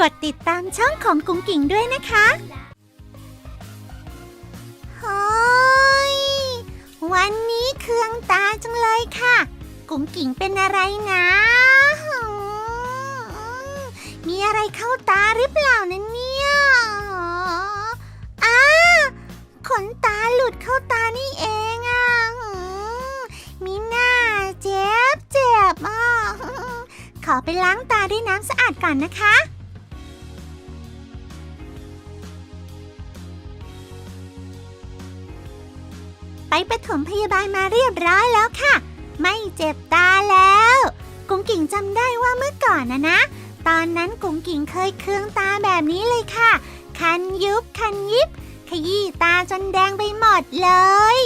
กดติดตามช่องของกุ้งกิ่งด้วยนะคะเฮ้ยวันนี้เคืองตาจังเลยค่ะ กุ้งกิ่งเป็นอะไรนะอืมมีอะไรเข้าตาหรือเปล่านะเนี่ยอ้าขนตาหลุดเข้าตานี่เองอะอืมมีหน้าเจ็บเจ็บอะขอไปล้างตาด้วยน้ำสะอาดก่อนนะคะ ไปปฐมพยาบาลมาเรียบร้อยแล้วค่ะ ไม่เจ็บตาแล้ว กุ้งกิ่งจำได้ว่าเมื่อก่อนนะนะ ตอนนั้นกุ้งกิ่งเคยเคืองตาแบบนี้เลยค่ะ คันยุบคันยิบ ขยี้ตาจนแดงไปหมดเลย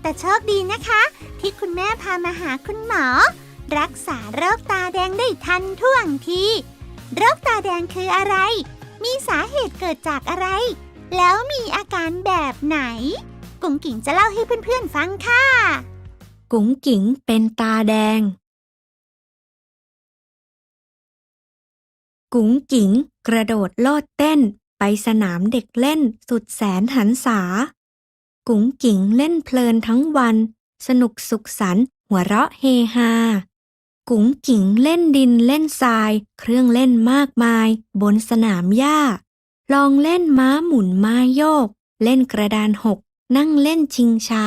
แต่โชคดีนะคะ ที่คุณแม่พามาหาคุณหมอ รักษาโรคตาแดงได้ทันท่วงที โรคตาแดงคืออะไร มีสาเหตุเกิดจากอะไร แล้วมีอาการแบบไหน กุ้งกิ่งจะเล่าให้เพื่อนๆฟังค่ะ กุ๋งกิ๋งเป็นตาแดง กุ๋งกิ๋งกระโดดโลดเต้นไปสนามเด็กเล่นสุดแสนหันษา กุ๋งกิ๋งเล่นเพลินทั้งวัน สนุกสุขสันต์หัวเราะเฮฮา กุ๋งกิ๋งเล่นดินเล่นทราย เครื่องเล่นมากมาย บนสนามหญ้า ลองเล่นม้าหมุนม้าโยก เล่นกระดานหก นั่งเล่นชิงช้า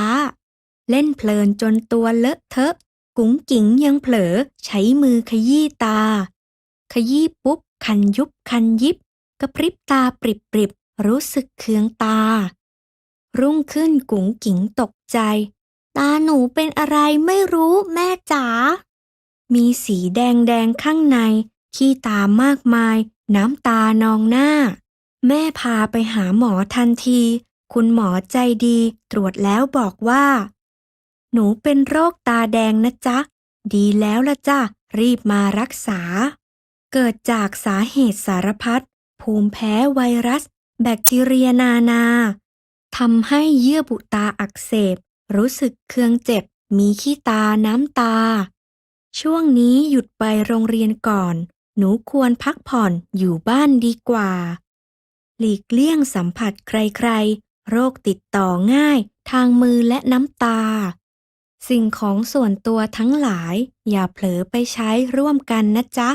เล่นเพลินจนตัวเลอะเทอะ กุ๋งกิ๋งยังเผลอใช้มือขยี้ตา ขยี้ปุ๊บ คันยุบคันยิบ กระพริบตาปริบปริบรู้สึกเคืองตา รุ่งขึ้นกุ๋งกิ๋งตกใจ ตาหนูเป็นอะไรไม่รู้แม่จ๋ามีสีแดงแดงข้างใน ขี้ตามากมาย น้ำตานองหน้า แม่พาไปหาหมอทันที คุณหมอใจดีตรวจแล้วบอกว่า หนูเป็นโรคตาแดงนะจ๊ะ ดีแล้วละจ้ะ รีบมารักษา เกิดจากสาเหตุสารพัด ภูมิแพ้ไวรัส แบคทีเรียนานาทำให้เยื่อบุตาอักเสบ รู้สึกเคืองเจ็บ มีขี้ตาน้ำตา ช่วงนี้หยุดไปโรงเรียนก่อน หนูควรพักผ่อนอยู่บ้านดีกว่า หลีกเลี่ยงสัมผัสใครๆ โรคติดต่อง่าย ทางมือและน้ำตา สิ่งของส่วนตัวทั้งหลาย อย่าเผลอไปใช้ร่วมกันนะจ๊ะ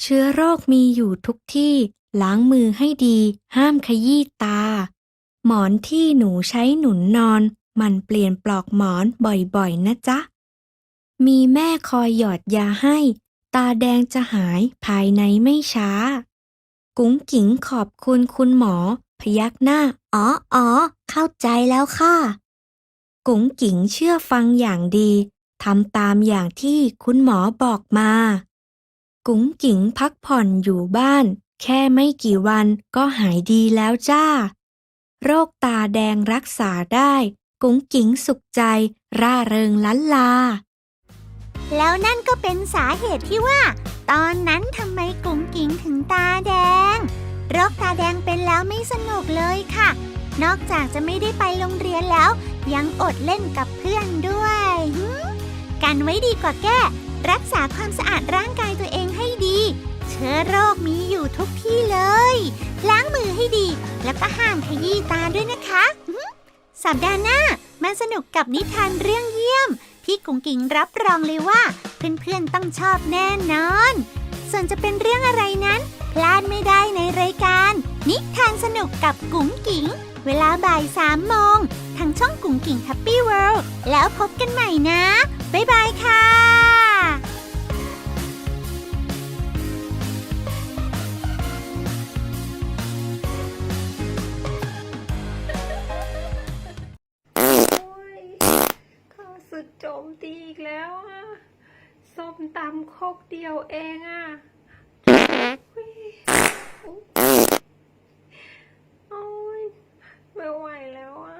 เชื้อโรคมีอยู่ทุกที่ ล้างมือให้ดี ห้ามขยี้ตา หมอนที่หนูใช้หนุนนอน มันเปลี่ยนปลอกหมอนบ่อยๆ นะจ๊ะ มีแม่คอยหยอดยาให้ ตาแดงจะหายภายในไม่ช้า กุ๋งกิ๋งขอบคุณคุณหมอ ยักหน้า อ๋ออ๋อเข้าใจแล้วค่ะ กุ๋งกิ๋งเชื่อฟังอย่างดีทำตามอย่างที่คุณหมอบอกมา กุ๋งกิ๋งพักผ่อนอยู่บ้าน แค่ไม่กี่วันก็หายดีแล้วจ้า โรคตาแดงรักษาได้ กุ๋งกิ๋งสุขใจ ร่าเริงล้านลา แล้วนั่นก็เป็นสาเหตุที่ว่า ตอนนั้นทำไมกุ้งกิ่งถึงตาแดง โรคตาแดงเป็นแล้วไม่สนุกเลยค่ะ นอกจากจะไม่ได้ไปโรงเรียนแล้ว ยังอดเล่นกับเพื่อนด้วยกันไว้ดีกว่าแก้ รักษาความสะอาดร่างกายตัวเองให้ดี เชื้อโรคมีอยู่ทุกที่เลย ล้างมือให้ดี แล้วก็ห้ามขยี้ตาด้วยนะคะ สัปดาห์หน้ามาสนุกกับนิทานเรื่องเยี่ยม พี่กุ้งกิ่งรับรองเลยว่า เพื่อนๆต้องชอบแน่นอน ส่วนจะเป็นเรื่องอะไรนั้น พลาดไม่ได้ในรายการ นิทานสนุกกับกุ้งกิ่งเวลาบ่ายสามโมง ทางช่องกุ้งกิ่งแฮปปี้เวิลด์แล้วพบกันใหม่นะ บ๊ายบายค่ะโอ้ยข้าศึกโจมตีอีกแล้วอะส้มตำคกเดียวเองอะ โอ้ยไม่ไหวแล้วอะ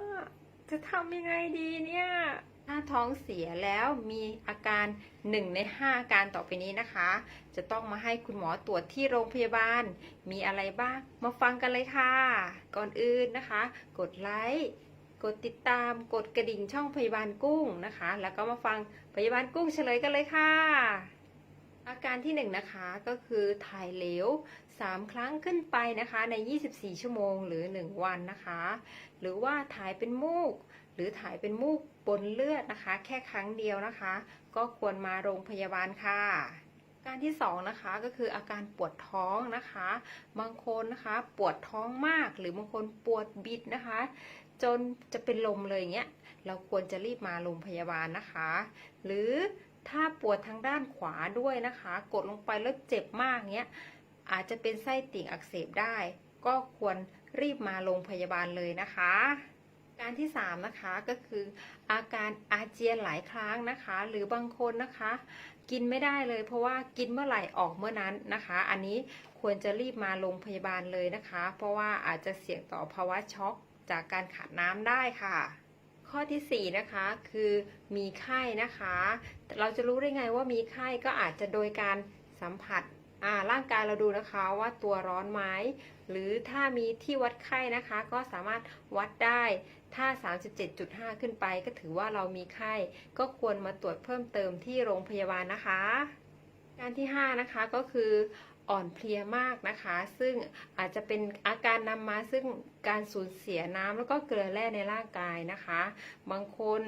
จะทำยังไงดีเนี่ย ถ้าท้องเสียแล้วมีอาการหนึ่งในห้าอาการต่อไปนี้นะคะ จะต้องมาให้คุณหมอตรวจที่โรงพยาบาล มีอะไรบ้าง มาฟังกันเลยค่ะ ก่อนอื่นนะคะ กดไลค์กดติดตามกดกระดิ่งช่องพยาบาลกุ้งนะคะ แล้วก็มาฟังพยาบาลกุ้งเฉลยกันเลยค่ะ อาการที่หนึ่งนะคะก็คือถ่ายเหลว 3 ครั้งขึ้นไปนะคะใน 24 ชั่วโมงหรือ 1 วันนะคะ หรือว่าถ่ายเป็นมูก หรือถ่ายเป็นมูกบนเลือดนะคะ แค่ครั้งเดียวนะคะ ก็ควรมาโรงพยาบาลค่ะการที่2นะคะก็คืออาการปวดท้องนะคะ บางคนนะคะปวดท้องมากหรือบางคนปวดบิดนะคะ จนจะเป็นลมเลยอย่างเงี้ยเราควรจะรีบมาโรงพยาบาลนะคะ หรือถ้าปวดทางด้านขวาด้วยนะคะ กดลงไปแล้วเจ็บมากเงี้ย อาจจะเป็นไส้ติ่งอักเสบได้ ก็ควรรีบมาโรงพยาบาลเลยนะคะ การที่ 3 นะคะก็คืออาการอาเจียนหลายครั้งนะคะ หรือบางคนนะคะ กินไม่ได้เลย เพราะว่ากินเมื่อไหร่ออกเมื่อนั้นนะคะ อันนี้ควรจะรีบมาโรงพยาบาลเลยนะคะ เพราะว่าอาจจะเสี่ยงต่อภาวะช็อกจากการขาดน้ำได้ค่ะข้อที่ 4 นะคะคือมีไข้นะคะ เราจะรู้ได้ไงว่ามีไข้ก็อาจจะโดยการสัมผัส อ่าร่างกายเราดูนะคะว่าตัวร้อนไหมหรือถ้ามีที่วัดไข้นะคะ ก็สามารถวัดได้ถ้า 37.5 ขึ้นไปก็ถือว่าเรามีไข้ ก็ควรมาตรวจเพิ่มเติมที่โรงพยาบาลนะคะ การที่ 5 นะคะก็คืออ่อนเพลียมากนะคะ ซึ่งอาจจะเป็นอาการนำมาซึ่งการสูญเสียน้ำแล้วก็เกลือแร่ในร่างกายนะคะ บางคน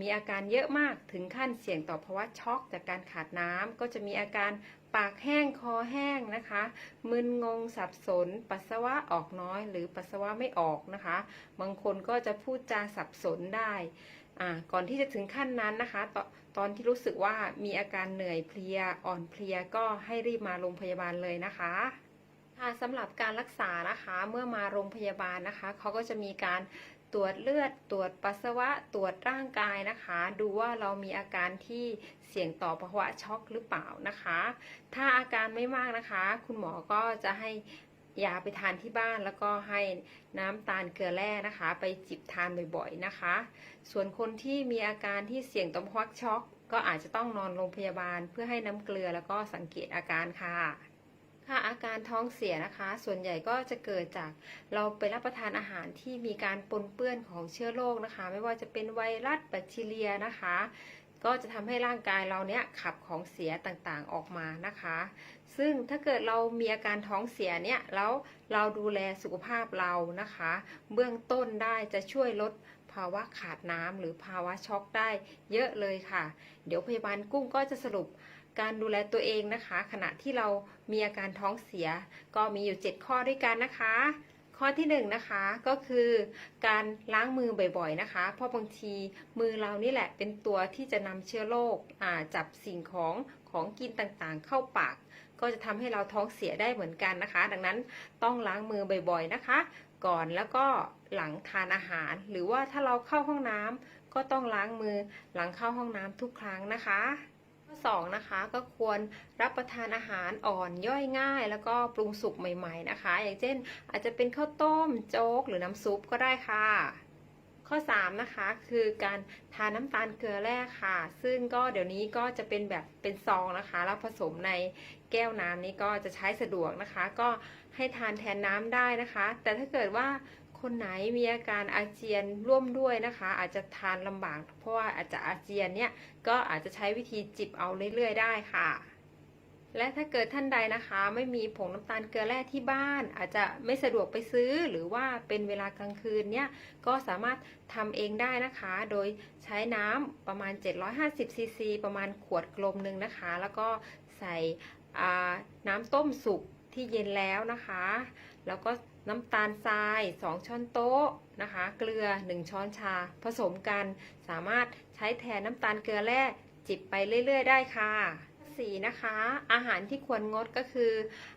มีอาการเยอะมากถึงขั้นเสี่ยงต่อภาวะช็อกจากการขาดน้ำก็จะมีอาการ ปากแห้งคอแห้งนะคะ มึนงงสับสน ปัสสาวะออกน้อย หรือปัสสาวะไม่ออกนะคะ บางคนก็จะพูดจาสับสนได้ก่อนที่จะถึงขั้นนั้นนะคะตตอนที่รู้สึกว่ามีอาการเหนื่อยเพลียอ่อนเพลียก็ให้รีบมาโรงพยาบาลเลยนะคะสำหรับการรักษานะคะเมื่อมาโรงพยาบาลนะคะเขาก็จะมีการ ตรวจเลือด ตรวจปัสสาวะ ตรวจร่างกายนะคะ ดูว่าเรามีอาการที่เสี่ยงต่อภาวะช็อกหรือเปล่านะคะ ถ้าอาการไม่มากนะคะ คุณหมอก็จะให้ยาไปทานที่บ้านแล้วก็ให้น้ำตาลเกลือแร่นะคะ ไปจิบทานบ่อยๆนะคะ ส่วนคนที่มีอาการที่เสี่ยงต่อภาวะช็อก ก็อาจจะต้องนอนโรงพยาบาลเพื่อให้น้ำเกลือแล้วก็สังเกตอาการค่ะ ค่ะอาการท้องเสียนะคะ ส่วนใหญ่ก็จะเกิดจากเราไปรับประทานอาหารที่มีการปนเปื้อนของเชื้อโรคนะคะ ไม่ว่าจะเป็นไวรัสแบคทีเรียนะคะ ก็จะทำให้ร่างกายเราเนี้ยขับของเสียต่างๆออกมานะคะ ซึ่งถ้าเกิดเรามีอาการท้องเสียเนี่ยแล้วเราดูแลสุขภาพเรานะคะ เบื้องต้นได้จะช่วยลดภาวะขาดน้ำหรือภาวะช็อกได้เยอะเลยค่ะ เดี๋ยวพยาบาลกุ้งก็จะสรุป การดูแลตัวเองนะคะ ขณะที่เรามีอาการท้องเสีย ก็มีอยู่ 7 ข้อด้วยกันนะคะ ข้อที่1นงนะคะก็คือการล้างมือบ่อยๆนะคะ เพราะบางทีมือเรานี่แหละเป็นตัวที่จะนำเชื้อโรคจับสิ่งของของกินต่างๆ เข้าปาก ก็จะทำให้เราท้องเสียได้เหมือนกันนะคะ ดังนั้นต้องล้างมือบ่อยๆนะคะ ก่อนแล้วก็หลังทานอาหาร หรือว่าถ้าเราเข้าห้องน้ำก็ต้องล้างมือหลังเข้าห้องน้ำทุกครั้งนะคะ ข้อสองนะคะก็ควรรับประทานอาหารอ่อนย่อยง่าย แล้วก็ปรุงสุกใหม่ ๆนะคะ อย่างเช่น อาจจะเป็นข้าวต้มโจ๊กหรือน้ำซุปก็ได้ค่ะข้อ3นะคะคือการทานน้ำตาลเกลือแร่ค่ะ ซึ่งก็เดี๋ยวนี้ก็จะเป็นแบบเป็นซองนะคะ แล้วผสมในแก้วน้ำนี้ก็จะใช้สะดวกนะคะ ก็ให้ทานแทนน้ำได้นะคะ แต่ถ้าเกิดว่า คนไหนมีอาการอาเจียนร่วมด้วยนะคะ อาจจะทานลำบากเพราะว่าอาจจะอาเจียนเนี่ยก็อาจจะใช้วิธีจิบเอาเรื่อยๆ ได้ค่ะ และถ้าเกิดท่านใดนะคะ ไม่มีผงน้ำตาลเกลือแร่ที่บ้าน อาจจะไม่สะดวกไปซื้อหรือว่าเป็นเวลากลางคืนเนี่ยก็สามารถทำเองได้นะคะ โดยใช้น้ำประมาณ 750ซีซีประมาณขวดกลมหนึ่งนะคะ แล้วก็ใส่น้ำต้มสุกที่เย็นแล้วนะคะ แล้วก็น้ำตาลทราย 2 ช้อนโต๊ะนะคะ เกลือ 1 ช้อนชา ผสมกัน สามารถใช้แทนน้ำตาลเกลือแร่จิบไปเรื่อย ๆ ได้ค่ะสีนะคะ อาหารที่ควรงดก็คือ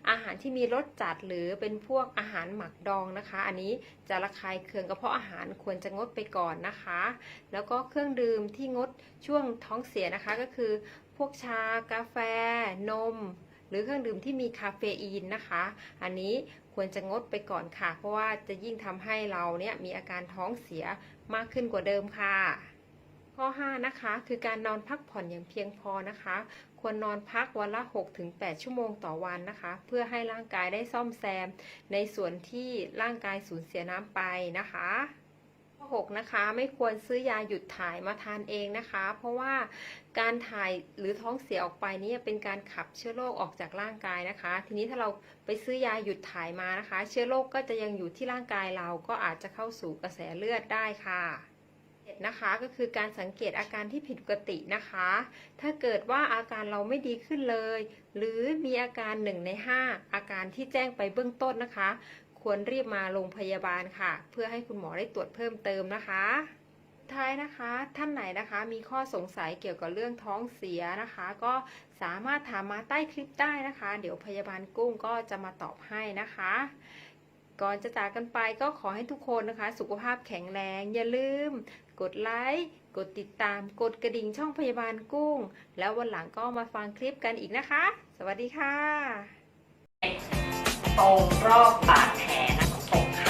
อาหารที่มีรสจัดหรือเป็นพวกอาหารหมักดองนะคะ อันนี้จะระคายเคืองกระเพาะอาหารควรจะงดไปก่อนนะคะ แล้วก็เครื่องดื่มที่งดช่วงท้องเสียนะคะก็คือ พวกชากาแฟ นม หรือเครื่องดื่มที่มีคาเฟอีนนะคะ อันนี้ ควรจะงดไปก่อนค่ะ เพราะว่าจะยิ่งทำให้เราเนี่ยมีอาการท้องเสียมากขึ้นกว่าเดิมค่ะ ข้อ 5 นะคะ คือการนอนพักผ่อนอย่างเพียงพอนะคะ ควรนอนพักวันละ 6-8 ชั่วโมงต่อวันนะคะ เพื่อให้ร่างกายได้ซ่อมแซม ในส่วนที่ร่างกายสูญเสียน้ำไปนะคะ 6นะคะ ไม่ควรซื้อยาหยุดถ่ายมาทานเองนะคะ เพราะว่าการถ่ายหรือท้องเสียออกไปนี่เป็นการขับเชื้อโรคออกจากร่างกายนะคะ ทีนี้ถ้าเราไปซื้อยาหยุดถ่ายมานะคะ เชื้อโรคก็จะยังอยู่ที่ร่างกายเราก็อาจจะเข้าสู่กระแสเลือดได้ค่ะเจ็ดนะคะก็คือการสังเกตอาการที่ผิดปกตินะคะ ถ้าเกิดว่าอาการเราไม่ดีขึ้นเลย หรือมีอาการหนึ่งใน 5 อาการที่แจ้งไปเบื้องต้นนะคะ ควรรีบมาโรงพยาบาลค่ะ เพื่อให้คุณหมอได้ตรวจเพิ่มเติมนะคะท้ายนะคะท่านไหนนะคะมีข้อสงสัยเกี่ยวกับเรื่องท้องเสียนะคะ ก็สามารถถามมาใต้คลิปได้นะคะ เดี๋ยวพยาบาลกุ้งก็จะมาตอบให้นะคะ ก่อนจะจากกันไปก็ขอให้ทุกคนนะคะ สุขภาพแข็งแรง อย่าลืม กดไลค์กดติดตาม กดกระดิ่งช่องพยาบาลกุ้ง แล้ววันหลังก็มาฟังคลิปกันอีกนะคะ สวัสดีค่ะตรงรอบบาด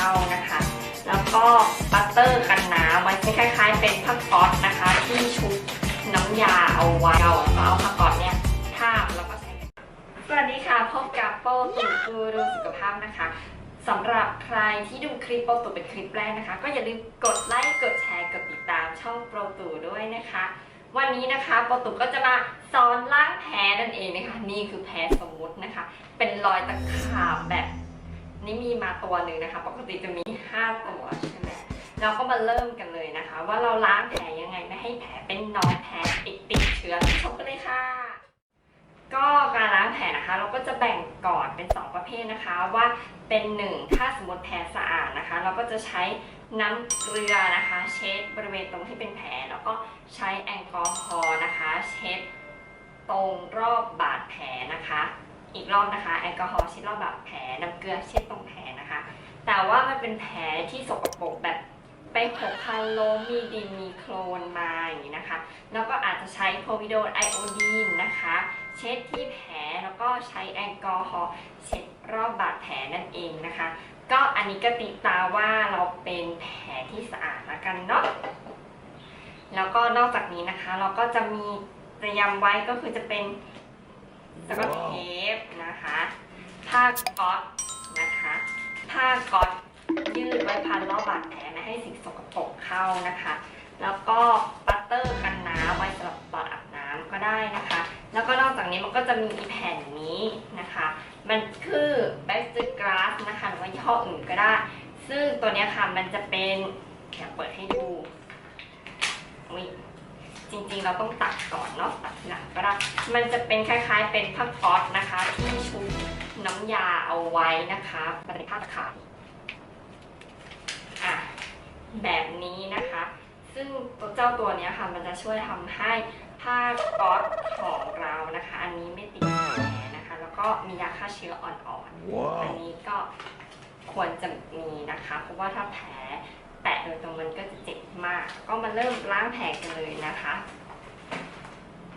านะคะ แล้วก็ปัตเตอร์กันน้ำมันจะคล้าย ๆ เป็นผ้าก๊อซนะคะ ที่ชุบน้ำยาเอาไว้เราก็เอาผ้าก๊อซเนี่ยทาบแล้วก็ใช้กันสวัสดีค่ะพบกับโปตุกูรูสุขภาพนะคะสำหรับใครที่ดูคลิปโปรตุเป็นคลิปแรกนะคะ ก็อย่าลืมกดไลค์กดแชร์กดติดตามช่องโปรตูด้วยนะคะ วันนี้นะคะโปรตุก็จะมาสอนล้างแผลนั่นเองนะคะ นี่คือแผลสมมุตินะคะ เป็นรอยตะขาบแบบ นี่มีมาตัวหนึ่งนะคะ ปกติจะมี 5 ตัวใช่ไหมเราก็มาเริ่มกันเลยนะคะ ว่าเราล้างแผลยังไงไม่ให้แผลเป็นหนอนแผลติดติดเชื้อชมกันเลยค่ะ ก็การล้างแผลนะคะ เราก็จะแบ่งก่อนเป็น 2 ประเภทนะคะว่าเป็น 1 ถ้าสมมติแผลสะอาดนะคะ เราก็จะใช้น้ำเกลือนะคะ เช็ดบริเวณตรงที่เป็นแผลแล้วก็ใช้แอลกอฮอล์นะคะ เช็ดตรงรอบบาดแผลนะคะ อีกรอบนะคะ แอลกอฮอล์เช็ดรอบบาดแผลน้ำเกลือเช็ดตรงแผลนะคะ แต่ว่ามันเป็นแผลที่สกปรกแบบไปหกพันโลมีดินมีโคลนมาอย่างนี้นะคะ แล้วก็อาจจะใช้โพวิโดนไอโอดีนนะคะ เช็ดที่แผลแล้วก็ใช้แอลกอฮอล์เช็ดรอบบาดแผลนั่นเองนะคะ ก็อันนี้ก็ติดตาว่าเราเป็นแผลที่สะอาดละกันเนาะแล้วก็นอกจากนี้นะคะ เราก็จะมีเตรียมไว้ก็คือจะเป็น แล้วก็เทปนะคะผ้าก๊อตนะคะผ้าก๊อตยืดไว้พันรอบบาดแผลไม่ให้สิ่งสกปรกเข้านะคะ แล้วก็ปัตเตอร์กันน้ำไว้สำหรับตอนอาบน้ำก็ได้นะคะ แล้วก็นอกจากนี้มันก็จะมีแผ่นนี้นะคะ มันคือแบสติกราสนะคะหรือว่ายี่ห้ออื่นก็ได้ ซึ่งตัวนี้ค่ะมันจะเป็นเดี๋ยวเปิดให้ดูอุ๊ย จริงๆ เราต้องตัดก่อนเนาะตัดทีหลังก็ได้ มันจะเป็นคล้ายๆ เป็นผ้าก๊อซนะคะ ที่ชุบน้ำยาเอาไว้นะคะมันเป็นผ้าตะข่ายอะแบบนี้นะคะ ซึ่งตัวเจ้าตัวเนี้ยค่ะมันจะช่วยทำให้ผ้าก๊อซของเรานะคะ อันนี้ไม่ติดแผลนะคะ แล้วก็มียาฆ่าเชื้ออ่อนๆอันนี้ก็ควรจะมีนะคะ เพราะว่าถ้าแผล แตะโดยตรงมันก็จะเจ็บมาก ก็มาเริ่มล้างแผลกันเลยนะคะ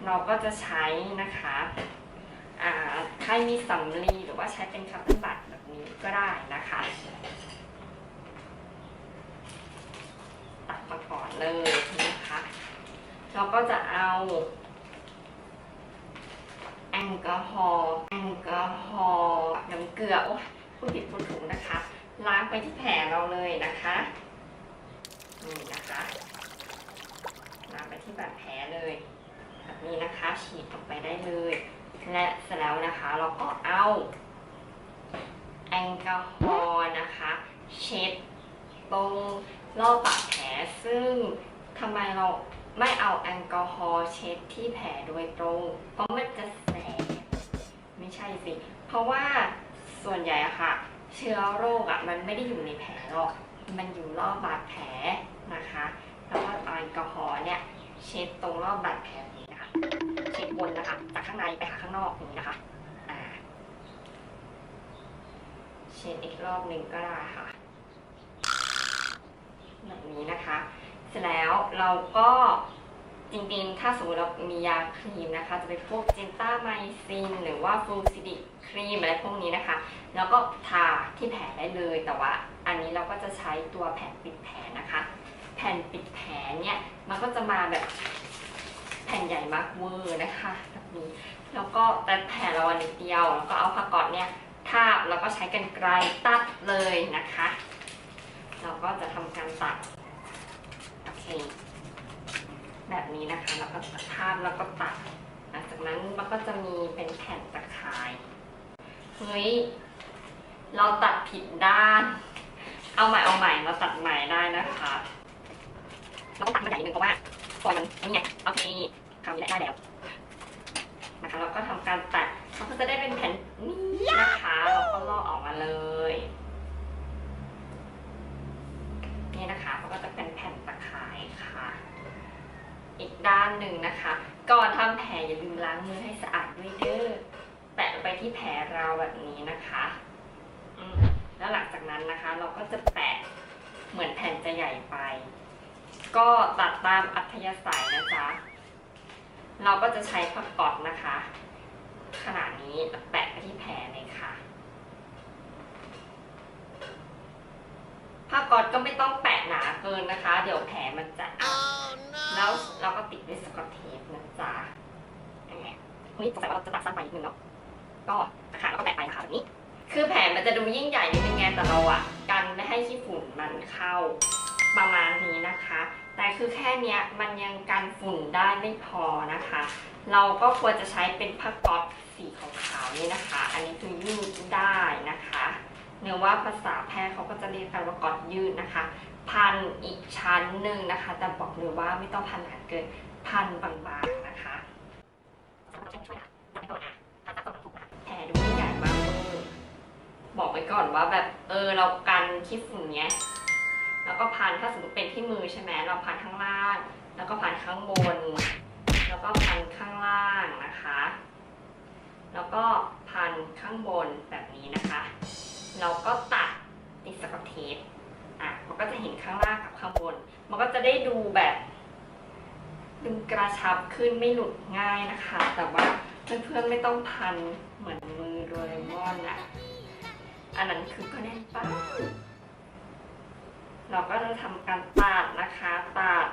เราก็จะใช้นะคะอาใครมีสำลีหรือว่าใช้เป็นคัตเตอร์บัตแบบนี้ก็ได้นะคะตัดมาก่อนเลยนะคะเราก็จะเอาแอลกอฮอล์แอลกอฮอล์น้ำเกลือโอ้ยพูดผิดพูดถูกนะคะ ล้างไปที่แผลเราเลยนะคะ นี่นะคะล้าไปที่บาดแผลเลยแบบนี้นะคะฉีดออกไปได้เลย และเสร็จแล้วนะคะเราก็เอาแอลกอฮอล์นะคะ เช็ดตรงรอบบาดแผลซึ่งทำไมเราไม่เอาแอลกอฮอล์เช็ดที่แผลโดยตรง เพราะมันจะแสบไม่ใช่สิ เพราะว่าส่วนใหญ่อะค่ะ เชื้อโรคอะมันไม่ได้อยู่ในแผลหรอก มันอยู่รอบบาดแผล นะคะ แล้วก็เอาแอลกอฮอล์เนี่ยเช็ดตรงรอบบาดแผลนี้นะคะ เช็ดบนนะคะ จากข้างในไปหาข้างนอกนี้นะคะเช็ดอีกรอบหนึ่งก็ได้ค่ะแบบนี้นะคะ เสร็จแล้วเราก็จริงๆ ถ้าสมมติเรามียาครีมนะคะ จะเป็นพวกเจนต้าไมซิน หรือว่าฟลูซิดิกครีมอะไรพวกนี้นะคะ แล้วก็ทาที่แผลได้เลย แต่ว่าอันนี้เราก็จะใช้ตัวแผ่นปิดแผลนะคะ แผ่นปิดแผลเนี่ยมันก็จะมาแบบแผ่นใหญ่มากเวอร์นะคะแบบนี้แล้วก็แต่แผลเราอันนิดเดียว แล้วก็เอาผ้ากอซเนี่ยทาบแล้วก็ใช้กันไกรตัดเลยนะคะ เราก็จะทำการตัดนี่แบบนี้นะคะแล้วก็ทาบแล้วก็ตัด หลังจากนั้นมันก็จะมีเป็นแผ่นตะข่ายเฮ้ยเราตัดผิดด้าน เอาใหม่เอาใหม่เราตัดใหม่ได้นะคะ เราต้องตัดมันใหญ่นึงเพราะว่าฟอยมันนี่ไงโอเคคราวนี้ได้แล้วนะคะเราก็ทำการตัดมันก็จะได้เป็นแผ่นนี้นะคะเราก็ลอกออกมาเลยนี่นะคะเขาก็จะเป็นแผ่นตะข่ายค่ะ อีกด้านหนึ่งนะคะ ก่อนทำแผลอย่าลืมล้างมือให้สะอาดด้วยเด้อแปะไปที่แผลเราแบบนี้นะคะแล้วหลังจากนั้นนะคะ เราก็จะแปะเหมือนแผ่นจะใหญ่ไป ก็ตัดตามอัธยาศัยนะจ๊ะ เราก็จะใช้ผ้าก๊อตนะคะ ขนาดนี้แปะไปที่แผลเลยค่ะผ้าก๊อตก็ไม่ต้องแปะหนาเกินนะคะ เดี๋ยวแผลมันจะอักแล้วเราก็ติดด้วยสกอตเทปนะจ๊ะอย่างเงี้ยสงสัยว่าเราจะตัดสั้นไปนิดนึงเนาะ ก็นะคะแล้วก็แปะไปค่ะแบบนี้ คือแผลมันจะดูยิ่งใหญ่นิดนึงไงแต่เราอะกันไม่ให้ขี้ฝุ่นมันเข้า ประมาณนี้นะคะ แต่คือแค่เนี้ยมันยังกันฝุ่นได้ไม่พอนะคะ เราก็ควรจะใช้เป็นผ้าก๊อตสีขาวๆนี่นะคะ อันนี้คือยืดได้นะคะเนื่อว่าภาษาแพทย์เขาก็จะเรียกกันว่าก๊อตยืดนะคะ พันอีกชั้นหนึ่งนะคะ แต่บอกเลยว่าไม่ต้องพันหนาเกินพันบางๆนะคะแผลดูไม่ใหญ่มากบอกไว้ก่อนว่าแบบเออเรากันขี้ฝุ่นเนี้ย แล้วก็พันถ้าสมมติเป็นที่มือใช่ไหมเราพันข้างล่าง แล้วก็พันข้างบน แล้วก็พันข้างล่างนะคะ แล้วก็พันข้างบนแบบนี้นะคะ เราก็ตัดติดสกอตเทปอะมันก็จะเห็นข้างล่างกับข้างบน มันก็จะได้ดูแบบดึงกระชับขึ้นไม่หลุดง่ายนะคะ แต่ว่าเพื่อนๆไม่ต้องพันเหมือนมือโดเรมอนอะอันนั้นคือก็แน่นป้า เราก็จะทำการตัดนะคะตัด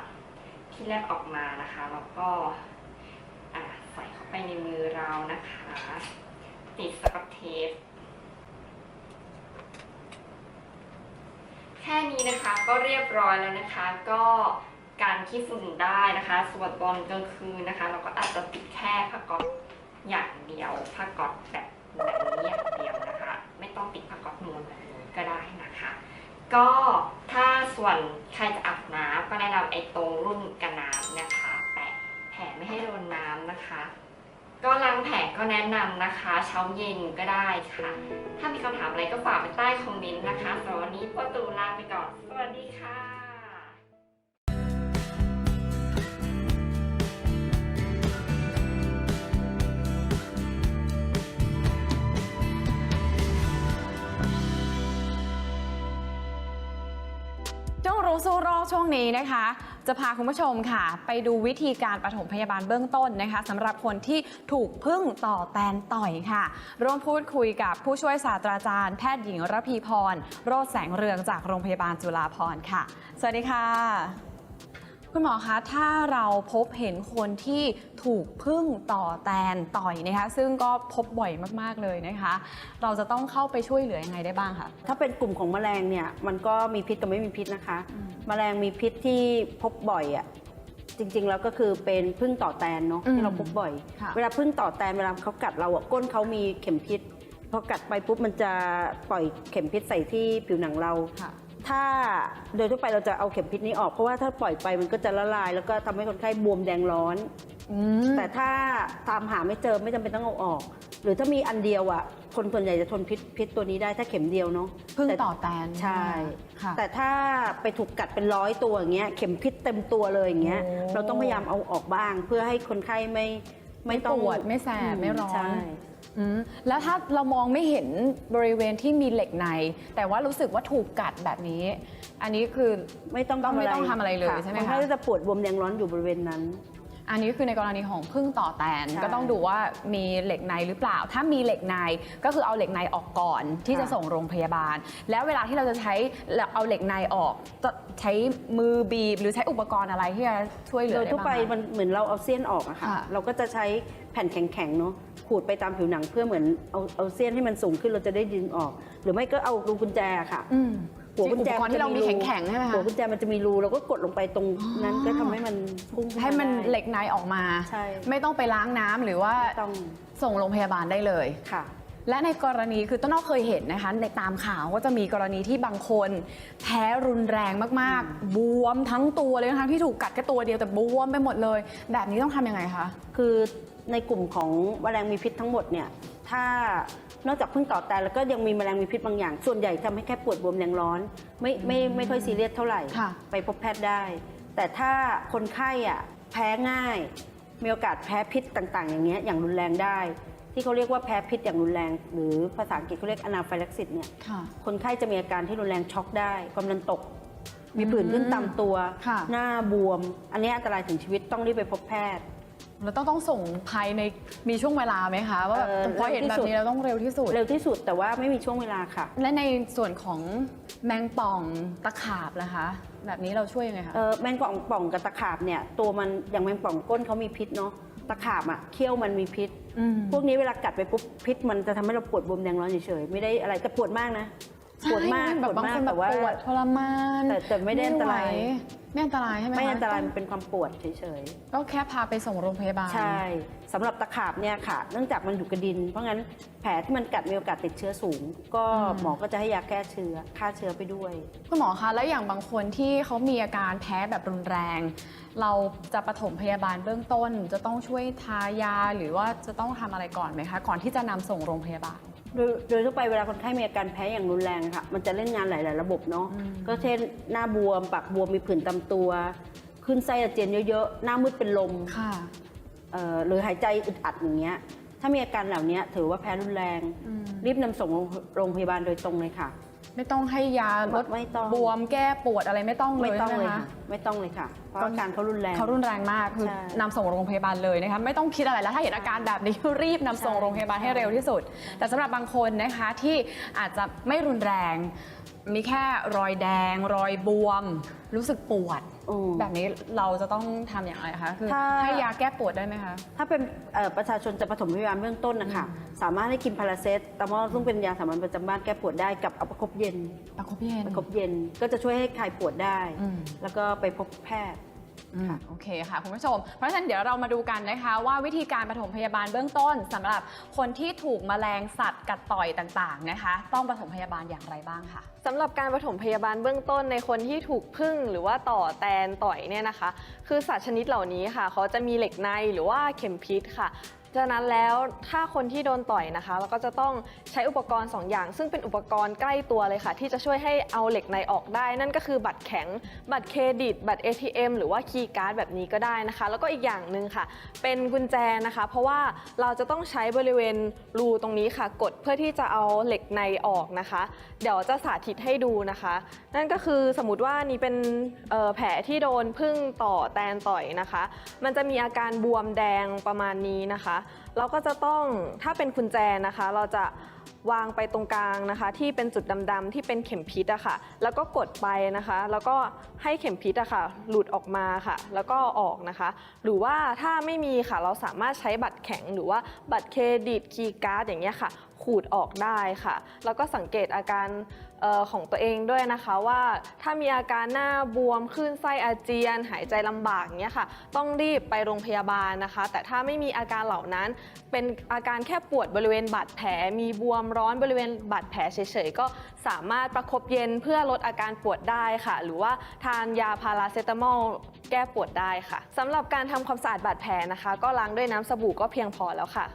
ที่แรกออกมานะคะแล้วก็ใส่เข้าไปในมือเรานะคะติดสกอตเทปแค่นี้นะคะก็เรียบร้อยแล้วนะคะ ก็การขี้ฝุ่นได้นะคะสวดบอลกลางคืนนะคะ เราก็อาจจะติดแค่ผ้าก๊อตอย่างเดียวผ้าก๊อตแบบแบบนี้อย่างเดียวนะคะ ไม่ต้องติดผ้าก๊อตม้วนแบบนี้ก็ได้นะคะ ก็ถ้าส่วนใครจะอาบน้ำก็แนะนำไอ้ตรงรุ่นกันน้ำนะคะแปะแผลไม่ให้โดนน้ำนะคะ ก็ล้างแผลก็แนะนำนะคะ เช้าเย็นก็ได้ค่ะ ถ้ามีคำถามอะไรก็ฝากไว้ใต้คอมเมนต์นะคะสำหรับวันนี้พ่อตูลาไปก่อน สวัสดีค่ะ สู้โรคช่วงนี้นะคะ จะพาคุณผู้ชมค่ะ ไปดูวิธีการปฐมพยาบาลเบื้องต้นนะคะสำหรับคนที่ถูกพึ่งต่อแตนต่อยค่ะ ร่วมพูดคุยกับผู้ช่วยศาสตราจารย์แพทย์หญิงระพีพร โรดแสงเรืองจากโรงพยาบาลจุฬาภรณ์ค่ะ สวัสดีค่ะ คุณหมอคะ ถ้าเราพบเห็นคนที่ถูกพึ่งต่อแตนต่อยนะคะ ซึ่งก็พบบ่อยมากๆเลยนะคะ เราจะต้องเข้าไปช่วยเหลือยังไงได้บ้างคะ ถ้าเป็นกลุ่มของแมลงเนี่ย มันก็มีพิษกับไม่มีพิษนะคะ แมลงมีพิษที่พบบ่อยอะจริงๆแล้วก็คือเป็นพึ่งต่อแตนเนาะอืมที่เราพบบ่อยค่ะเวลาพึ่งต่อแตนเวลาเขากัดเราอะก้นเขามีเข็มพิษพอกัดไปปุ๊บมันจะปล่อยเข็มพิษใส่ที่ผิวหนังเราค่ะ ถ้าโดยทั่วไปเราจะเอาเข็มพิษนี้ออกเพราะว่าถ้าปล่อยไปมันก็จะละลาย แล้วก็ทำให้คนไข้บวมแดงร้อน อืม แต่ถ้าตามหาไม่เจอไม่จำเป็นต้องเอาออก หรือถ้ามีอันเดียวอะ คนส่วนใหญ่จะทนพิษพิษตัวนี้ได้ถ้าเข็มเดียวเนาะพึ่งแต่ต่อแตนใช่ ค่ะ แต่ถ้าไปถูกกัดเป็นร้อยตัวอย่างเงี้ยเข็มพิษเต็มตัวเลยอย่างเงี้ยโอ้ เราต้องพยายามเอาออกบ้าง เพื่อให้คนไข้ไม่ไม่ต้องไม่ปวดไม่แสบ ไม่ร้อนใช่ อืมแล้วถ้าเรามองไม่เห็นบริเวณที่มีเหล็กใน แต่ว่ารู้สึกว่าถูกกัดแบบนี้ อันนี้คือไม่ต้องต้องไม่ต้องทำอะไรเลยค่ใช่ไหมคนคะไข้ก็จะปวดบวมแดงร้อนอยู่บริเวณนั้น อันนี้คือในกรณีของพึ่งต่อแตนใช่ก็ต้องดูว่ามีเหล็กในหรือเปล่า ถ้ามีเหล็กในก็คือเอาเหล็กในออกก่อนที่จะส่งโรงพยาบาล แล้วเวลาที่เราจะใช้เอาเหล็กในออกจะใช้มือบีบ หรือใช้อุปกรณ์อะไรที่จะช่วยเหลืโดอยได้ทั่วบ้างไปคะ มันเหมือนเราเอาเสี้ยนออกอะค่ะ ค่ะ เราก็จะใช้แผ่นแข็งๆเนาะขูดไปตามผิวหนังเพื่อเหมือนเอาเอาเสี้ยนให้มันสูงขึ้นเราจะได้ดึงออก หรือไม่ก็เอารูกุญแจอะค่ะ อืม หัวกุญแจอุปกรณ์ที่เรามีแข็งๆใช่ไหมคะหัวกุญแจมันจะมีรูเราก็กดลงไปตรงนั้นอ๋อก็ทำให้มันพุ่งขึ้าให้มันได้เหล็กในออกมาใช่ไม่ต้องไปล้างน้ำหรือว่าไม่ต้องส่งโรงพยาบาลได้เลยค่ะและในกรณีคือต้นอ้อเคยเห็นนะคะในตามข่าวก็จะมีกรณีที่บางคน แพ้รุนแรงมากๆ บวมทั้งตัวเลยนะคะที่ถูกกัดแค่ตัวเดียวแต่บวมไปหมดเลย แบบนี้ต้องทำยังไงคะ คือในกลุ่มของแมลงมีพิษทั้งหมดเนี่ยถ้า นอกจากพึ่งต่อแต่แล้วก็ยังมีแมลงมีพิษบางอย่าง ส่วนใหญ่ทำให้แค่ปวดบวมแรงร้อน ไม่ไม่ไม่ค่อยซีเรียสเท่าไหร่ค่ะไปพบแพทย์ได้ แต่ถ้าคนไข้อะแพ้ง่าย มีโอกาสแพ้พิษต่างๆ อย่างเงี้ยอย่างรุนแรงได้ ที่เขาเรียกว่าแพ้พิษอย่างรุนแรง หรือภาษาอังกฤษเขาเรียกอนาฟิลักซิสเนี่ยค่ะคนไข้จะมีอาการที่รุนแรงช็อกได้ความดันตกมีผื่นขึ้นตามตัวค่ะหน้าบวม อันนี้อันตรายถึงชีวิตต้องรีบไปพบแพทย์ เราต้องต้องส่งภายในมีช่วงเวลาไหมคะว่าแบบเอ่อพอเห็นแบบนี้เราต้องเร็วที่สุด เร็วที่สุดแต่ว่าไม่มีช่วงเวลาค่ะ และในส่วนของแมงป่องตะขาบนะคะ แบบนี้เราช่วยยังไงคะ เออแมงป่องป่องกับตะขาบเนี่ยตัวมันอย่างแมงป่องก้นเขามีพิษเนาะตะขาบอะเขี้ยวมันมีพิษ อืมพวกนี้เวลากัดไปปุ๊บพิษมันจะทำให้เราปวดบวมแดงร้อนเฉยๆไม่ได้อะไรแต่ปวดมากนะปวดมากใช่ปแบบวดบางมากคนแบแต่บว่าปวดทรมานแต่แต่ไม่ได้อันตรายไหว ไม่อันตรายใช่ไหมคะไม่อันตรายมันเป็นความปวดเฉยก็แค่พาไปส่งโรงพยาบาล ๆ ใช่สำหรับตะขาบเนี่ยค่ะ เนื่องจากมันอยู่กระดิน เพราะงั้นแผลที่มันกัดมีโอกาสติดเชื้อสูง ก็อืม หมอก็จะให้ยาแก้เชื้อฆ่าเชื้อไปด้วย คุณหมอคะแล้วอย่างบางคนที่เขามีอาการแพ้แบบรุนแรง เราจะปฐมพยาบาลเบื้องต้น จะต้องช่วยทายาหรือว่าจะต้องทำอะไรก่อนไหมคะ ก่อนที่จะนำส่งโรงพยาบาล โดยโดยทั่วไปเวลาคนไข้มีอาการแพ้อย่างรุนแรงค่ะ มันจะเล่นงานหลาย ๆ ระบบเนาะอืมก็เช่นหน้าบวม ปากบวมมีผื่นตามตัว ขึ้นไส้อาเจียนเยอะ ๆ หน้ามืดเป็นลมค่ะเอ่อหรือหายใจอึดอัดอย่างเงี้ย ถ้ามีอาการเหล่านี้ถือว่าแพ้รุนแรงอืมรีบนำส่งโรงโรงพยาบาลโดยตรงเลยค่ะ ไม่ต้องให้ยาลดไม่ต้องบวมแก้ปวดอะไรไม่ต้องเลไม่ยต้องใช่ไหเลมยคะ ค่ะ ไม่ต้องเลยค่ะ เพราะอาการเขารุนแรง เขารุนแรงมากคือใช่นำส่งโรงพยาบาลเลยนะคะไม่ต้องคิดอะไรแล้วถ้าเห็นอาการแบบนี้ รีบนำส่งใช่โรงพยาบาลให้เร็วที่สุด แต่สำหรับบางคนนะคะที่อาจจะไม่รุนแรง มีแค่รอยแดง รอยบวม รู้สึกปวด อืม แบบนี้เราจะต้องทำอย่างไรคะคือถ้า ให้ยาแก้ปวดได้ไหมคะ ถ้าเป็นเอ่อประชาชนจะปฐมพยาบาลเบื้องต้นนะคะสามารถให้กินพาราเซตตามอลซึ่งเป็นยาสามัญประจำบ้านแก้ปวดได้กับเอาประคบเย็น ประคบเย็น ประคบเย็นก็จะช่วยให้คลายปวดได้ อืม แล้วก็ไปพบแพทย์อืม ค่ะโอเคค่ะคุณผู้ชม เพราะฉะนั้นเดี๋ยวเรามาดูกันนะคะ ว่าวิธีการปฐมพยาบาลเบื้องต้นสำหรับคนที่ถูกแมลงสัตว์กัดต่อยต่างๆนะคะ ต้องปฐมพยาบาลอย่างไรบ้างค่ะสำหรับการปฐมพยาบาลเบื้องต้นในคนที่ถูกพึ่งหรือว่าต่อแตนต่อยเนี่ยนะคะ คือสัตว์ชนิดเหล่านี้ค่ะเขาจะมีเหล็กในหรือว่าเข็มพิษค่ะ ฉะนั้นแล้วถ้าคนที่โดนต่อยนะคะ เราก็จะต้องใช้อุปกรณ์ 2 อย่าง ซึ่งเป็นอุปกรณ์ใกล้ตัวเลยค่ะ ที่จะช่วยให้เอาเหล็กในออกได้ นั่นก็คือบัตรแข็ง บัตรเครดิต บัตร ATM หรือว่าคีย์การ์ดแบบนี้ก็ได้นะคะ แล้วก็อีกอย่างหนึ่งค่ะ เป็นกุญแจนะคะ เพราะว่าเราจะต้องใช้บริเวณรูตรงนี้ค่ะ กดเพื่อที่จะเอาเหล็กในออกนะคะ เดี๋ยวจะสาธิตให้ดูนะคะ นั่นก็คือสมมติว่านี่เป็นแผลที่โดนพึ่งต่อแตนต่อยนะคะ มันจะมีอาการบวมแดงประมาณนี้นะคะเราก็จะต้องถ้าเป็นกุญแจนะคะ เราจะวางไปตรงกลางนะคะ ที่เป็นจุดดำๆที่เป็นเข็มพิษอะค่ะ แล้วก็กดไปนะคะ แล้วก็ให้เข็มพิษอะค่ะ หลุดออกมาค่ะ แล้วก็ออกนะคะ หรือว่าถ้าไม่มีค่ะเราสามารถใช้บัตรแข็งหรือว่าบัตรเครดิตคีย์การ์ดอย่างเงี้ยค่ะ ขูดออกได้ค่ะ แล้วก็สังเกตอาการ ของตัวเองด้วยนะคะว่าถ้ามีอาการหน้าบวมขึ้นไส้อาเจียน หายใจลำบากเนี้ยค่ะต้องรีบไปโรงพยาบาลนะคะ แต่ถ้าไม่มีอาการเหล่านั้น เป็นอาการแค่ปวดบริเวณบาดแผล มีบวมร้อนบริเวณบาดแผลเฉยๆก็สามารถประคบเย็นเพื่อลดอาการปวดได้ค่ะ หรือว่าทานยาพาราเซตามอลแก้ปวดได้ค่ะสำหรับการทำความสะอาดบาดแผลนะคะ ก็ล้างด้วยน้ำสบู่ก็เพียงพอแล้วค่ะ